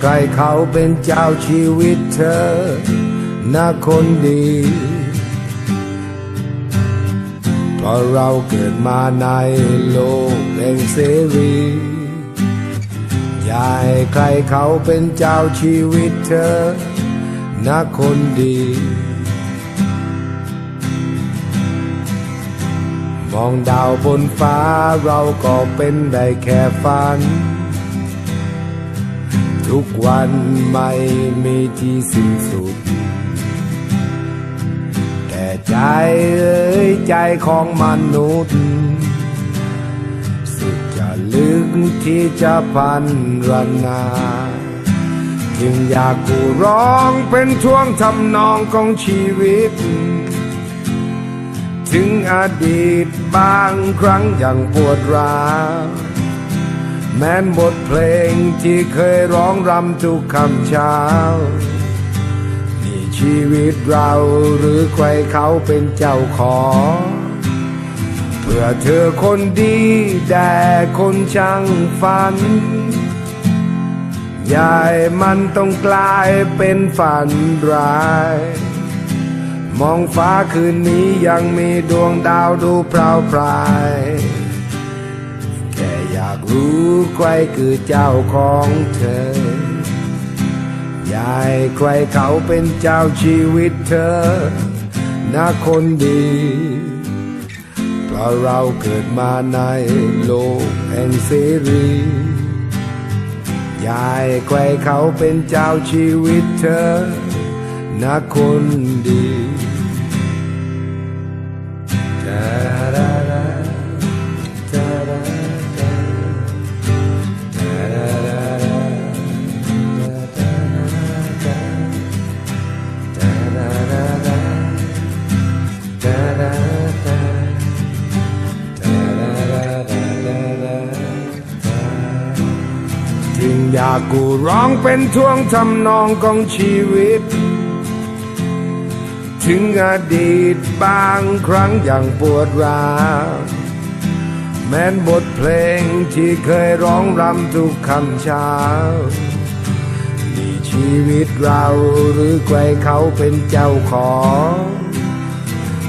ใครเขาเป็นเจ้าชีวิตเธอนะคนดีเพราะเราเกิดมาในโลกแห่งเสรีย่าให้ใครเขาเป็นเจ้าชีวิตเธอนะคนดี มองดาวบนฟ้าเราก็เป็นได้แค่ฝัน ทุกวันไม่มีที่สิ้นสุด แต่ใจเอ้ยใจของมนุษย์ สุดจะลึกที่จะพันรนา จึงอยากกูร้องเป็นช่วงทำนองของชีวิต ถึงอดีตบางครั้งอย่างปวดร้าว แม้นบทเพลงที่เคยร้องรำทุกคำเช้า นี่ชีวิตเราหรือใครเขาเป็นเจ้าของ เพื่อเธอคนดีแต่คนช่างฝัน ยายมันต้องกลายเป็นฝันร้าย มองฟ้าคืนนี้ยังมีดวงดาวดูเปล่าปลายแค่อยา รู้ใครคือเจ้าของเธอยายใครเขาเป็นเจ้าชีวิตเธอนะคนดี เพราะเราเกิดมาในโลกแห่งเสรียายใครเขาเป็นเจ้าชีวิตเธอนะคนดีด อยากกูร้องเป็นท่วงทำนองของชีวิต ถึงอดีตบางครั้งอย่างปวดร้าวแม้นบทเพลงที่เคยร้องรำทุกคำเช้านี่ชีวิตเราหรือใครเขาเป็นเจ้าของ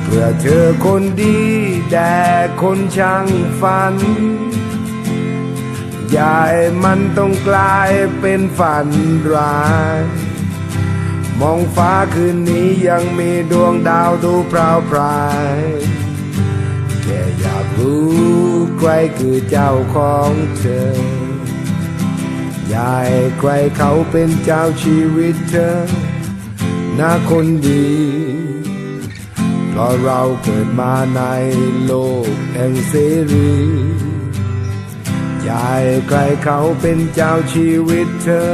เพื่อเธอคนดีแต่คนช่างฝัน ยายมันต้องกลายเป็นฝันร้าย มองฟ้าคืนนี้ยังมีดวงดาวดูพราวพรายแค่อยากรู้ใครคือเจ้าของเธอยายใครเขาเป็นเจ้าชีวิตเธอนะคนดีเพราะเราเกิดมาในโลกแห่งเสรี ยายใครเขาเป็นเจ้าชีวิตเธอ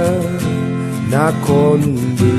นะคนดี